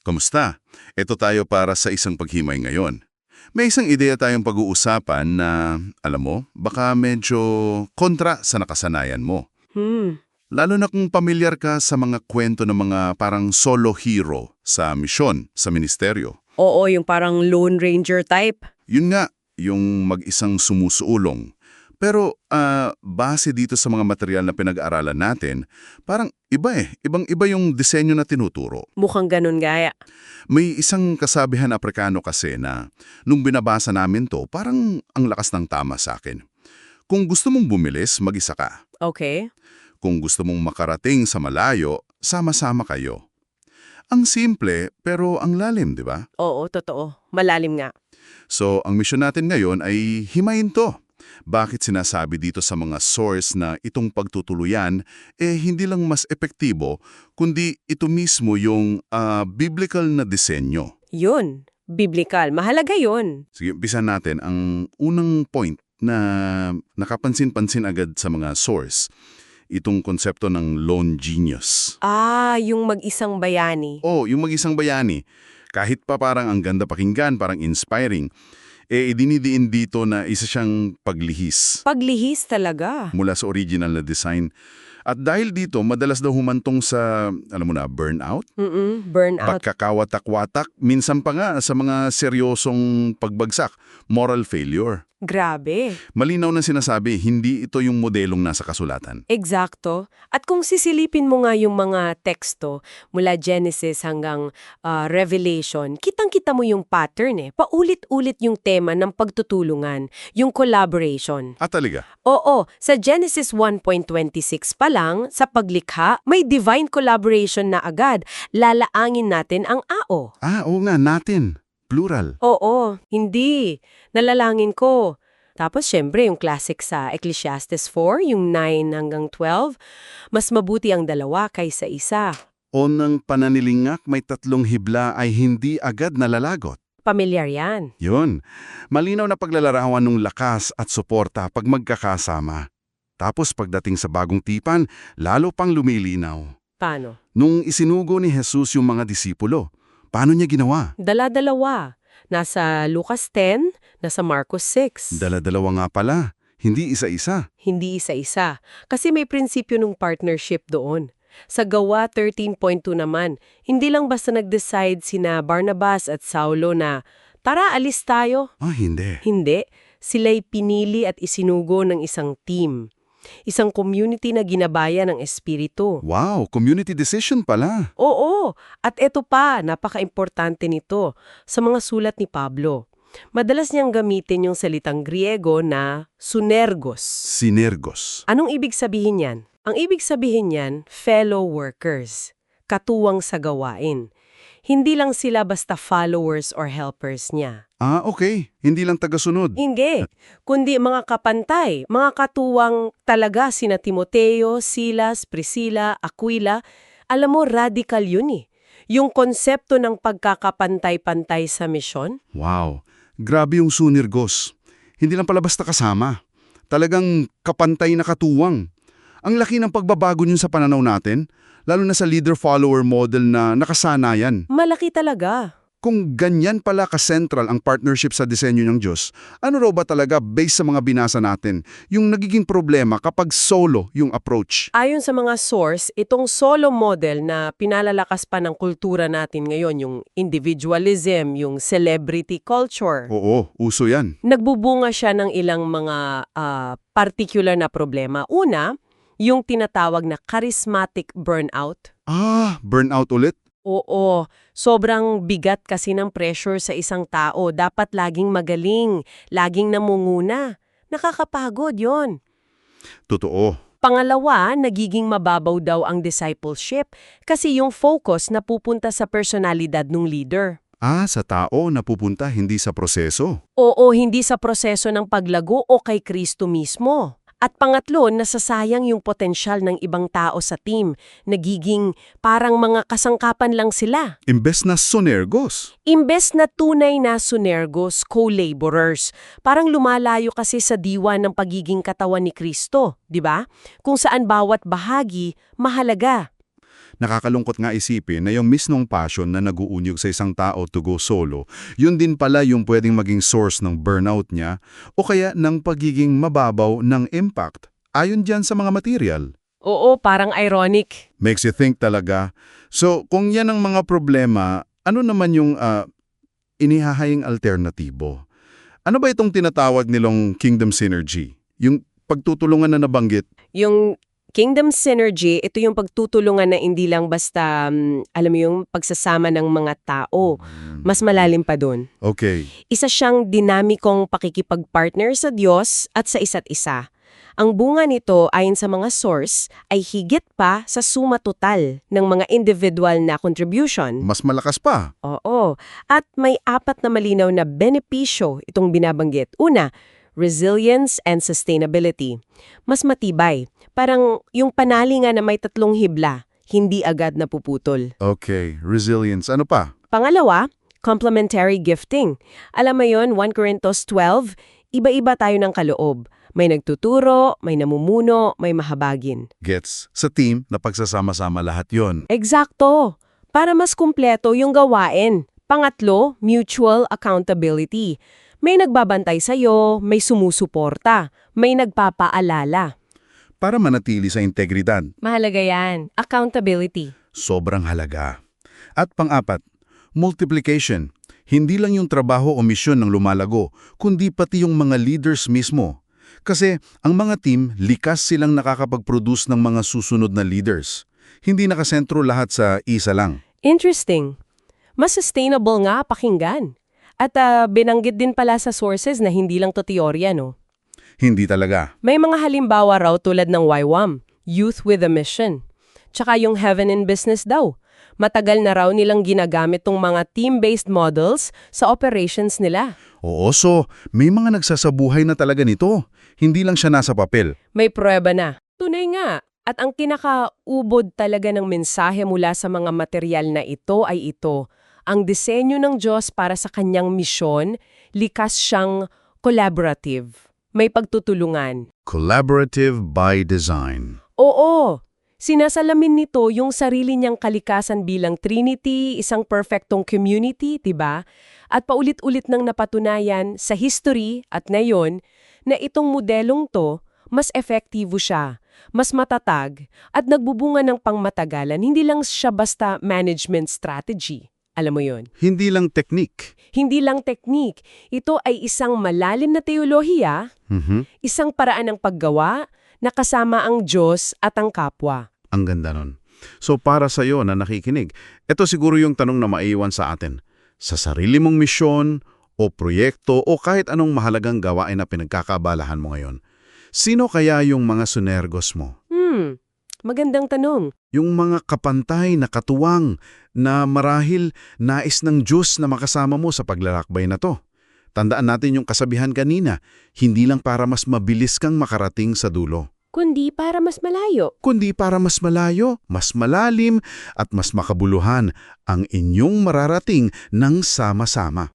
Kamusta? Ito tayo para sa isang paghimay ngayon. May isang ideya tayong pag-uusapan na, alam mo, baka medyo kontra sa nakasanayan mo. Hmm, Lalo na kung pamilyar ka sa mga kwento ng mga parang solo hero sa misyon, sa ministeryo. oo, yung parang Lone Ranger type. Yun nga, yung mag-isang sumusuulong. Pero ah, base dito sa mga material na pinag-aralan natin, parang iba eh. Ibang-iba yung disenyo na tinuturo. Mukhang ganun gaya. May isang kasabihan Aprikano kasi na nung binabasa namin to, parang ang lakas ng tama sa akin. Kung gusto mong bumilis, mag-isa ka. Okay. Kung gusto mong makarating sa malayo, sama-sama kayo. Ang simple pero ang lalim, di ba? Oo, totoo. Malalim nga. So, ang misyon natin ngayon ay himayin to. Bakit sinasabi dito sa mga source na itong pagtutuluyan eh hindi lang mas epektibo, kundi ito mismo yung ah, biblical na disenyo. Yun. Biblical. Mahalaga yun. Sige, umpisa natin. Ang unang point na nakapansin-pansin agad sa mga source, itong konsepto ng lone genius. Ah, yung mag-isang bayani. Oh, yung mag-isang bayani. Kahit pa parang ang ganda pakinggan, parang inspiring, eh idinidiin dito na isa siyang paglihis Paglihis talaga. mula sa original na design. At dahil dito, madalas daw humantong sa, alam mo na, burnout, Mm Burnout. pagkakawatak-watak, minsan pa nga sa mga seryosong pagbagsak, moral failure. Grabe. Malinaw na sinasabi, hindi ito yung modelong nasa kasulatan. Eksakto. At kung sisilipin mo nga yung mga teksto mula Genesis hanggang ah, Revelation, kitang-kita mo yung pattern eh. Paulit-ulit yung tema ng pagtutulungan, yung collaboration. At talaga, Oo, sa Genesis 1.26 pa lang, sa paglikha, may divine collaboration na agad. Lalaangin natin ang AO. ah, oo nga, natin. Plural. Oo, hindi. Nalalangin ko. Tapos syempre yung classic sa Ecclesiastes 4, yung 9 hanggang 12, mas mabuti ang dalawa kaysa isa. O ng pananilingak may tatlong hibla ay hindi agad nalalagot. Pamilyar yan. Yun. Malinaw na paglalarawan ng lakas at suporta pag magkakasama. Tapos pagdating sa bagong tipan, lalo pang lumilinaw. Paano? Nung isinugo ni Jesus yung mga disipulo, paano niya ginawa? Dala-dalawa. Nasa Lucas 10, nasa Marcos 6. Dala-dalawa nga pala, hindi isa-isa. Hindi isa-isa. Kasi may prinsipyo ng partnership doon. Sa gawa 13.2 naman, hindi lang basta nag-decide sina Barnabas at Saulo na, tara alis tayo. Ah, hindi. Hindi. Sila'y pinili at isinugo ng isang team. Isang community na ginabaya ng espiritu. Wow, community decision pala. Oo, at eto pa, napaka-importante nito sa mga sulat ni Pablo. Madalas niyang gamitin yung salitang Griego na sunergos. Sinergos. Anong ibig sabihin yan? Ang ibig sabihin yan, fellow workers, katuwang sa gawain. Hindi lang sila basta followers or helpers niya. Ah, okay. Hindi lang tagasunod. Hindi, kundi mga kapantay, mga katuwang talaga sina Timoteo, Silas, Priscilla, Aquila. Alam mo, radical yun eh. Yung konsepto ng pagkakapantay-pantay sa misyon, Wow, grabe yung sunirgos. Hindi lang pala basta kasama. Talagang kapantay na katuwang. Ang laki ng pagbabago niyon sa pananaw natin, lalo na sa leader-follower model na nakasanayan. malaki talaga. Kung ganyan pala ka-central ang partnership sa disenyo ng Diyos, ano raw ba talaga based sa mga binasa natin, yung nagiging problema kapag solo yung approach? Ayon sa mga source, itong solo model na pinalalakas pa ng kultura natin ngayon, yung individualism, yung celebrity culture, Oo, uso yan. nagbubunga siya ng ilang mga ah, particular na problema. Una, yung tinatawag na charismatic burnout. Ah, burnout ulit? Oo, sobrang bigat kasi ng pressure sa isang tao. Dapat laging magaling, laging namunguna. Nakakapagod yon. Totoo. Pangalawa, nagiging mababaw daw ang discipleship kasi yung focus napupunta sa personalidad ng leader. Ah, sa tao napupunta hindi sa proseso. Oo, hindi sa proseso ng paglago o kay Kristo mismo. At pangatlo, nasasayang yung potensyal ng ibang tao sa team. Nagiging parang mga kasangkapan lang sila. Imbes na sonergos. Imbes na tunay na sunergos, co-laborers, parang lumalayo kasi sa diwa ng pagiging katawan ni Kristo, di ba? Kung saan bawat bahagi mahalaga. Nakakalungkot nga isipin na yung mismong passion na naguunyog sa isang tao to go solo, yun din pala yung pwedeng maging source ng burnout niya o kaya ng pagiging mababaw ng impact ayon dyan sa mga material. Oo, parang ironic. Makes you think talaga. So, kung yan ang mga problema, ano naman yung ah, inihahaying alternatibo? Ano ba itong tinatawag nilang kingdom synergy? Yung pagtutulungan na nabanggit? Yung Kingdom Synergy, ito yung pagtutulungan na hindi lang basta, mm, alam mo yung pagsasama ng mga tao. Mas malalim pa dun. Okay. Isa siyang dinamikong pakikipag-partner sa Diyos at sa isa't isa. Ang bunga nito, ayon sa mga source, ay higit pa sa suma total ng mga individual na contribution. Mas malakas pa. Oo. At may apat na malinaw na benepisyo itong binabanggit. Una, resilience and sustainability. Mas matibay. Parang yung panali nga na may tatlong hibla, hindi agad napuputol. Okay. Resilience. Ano pa? Pangalawa, complementary gifting. Alam mo yon 1 Corinthos 12, iba-iba tayo ng kaloob. May nagtuturo, may namumuno, may mahabagin. Gets. Sa team na pagsasama-sama lahat yon. Eksakto! Para mas kumpleto yung gawain. Pangatlo, mutual accountability. May nagbabantay sa'yo, may sumusuporta, may nagpapaalala. Para manatili sa integridad. Mahalaga yan. Accountability. Sobrang halaga. At pang-apat, multiplication. Hindi lang yung trabaho o misyon ng lumalago, kundi pati yung mga leaders mismo. Kasi ang mga team, likas silang nakakapag-produce ng mga susunod na leaders. Hindi nakasentro lahat sa isa lang. Interesting. Mas sustainable nga pakinggan. At ah, binanggit din pala sa sources na hindi lang to teorya, no? Hindi talaga. May mga halimbawa raw tulad ng YWAM, Youth with a Mission. Tsaka yung Heaven in Business daw. Matagal na raw nilang ginagamit tong mga team-based models sa operations nila. Oo, so may mga nagsasabuhay na talaga nito. Hindi lang siya nasa papel. May prueba na. Tunay nga. At ang kinakaubod talaga ng mensahe mula sa mga material na ito ay ito. Ang disenyo ng Diyos para sa kanyang misyon, likas siyang collaborative. May pagtutulungan. Collaborative by design. Oo, sinasalamin nito yung sarili niyang kalikasan bilang Trinity, isang perfectong community, 'di ba? At paulit-ulit nang napatunayan sa history at ngayon na itong modelong to mas efektibo siya, mas matatag, at nagbubunga ng pangmatagalan, hindi lang siya basta management strategy. Alam mo yon? Hindi lang technique. Hindi lang teknik. Ito ay isang malalim na teolohiya, Mhm. isang paraan ng paggawa na kasama ang Diyos at ang kapwa. Ang ganda nun. So para sa iyo na nakikinig, ito siguro yung tanong na maiwan sa atin. Sa sarili mong misyon o proyekto o kahit anong mahalagang gawain na pinagkakabalahan mo ngayon, sino kaya yung mga sunergos mo? Hmm, magandang tanong. Yung mga kapantay na katuwang na marahil nais ng Diyos na makasama mo sa paglalakbay na to. Tandaan natin yung kasabihan kanina, hindi lang para mas mabilis kang makarating sa dulo, Kundi para mas malayo. kundi para mas malayo, mas malalim at mas makabuluhan ang inyong mararating ng sama-sama.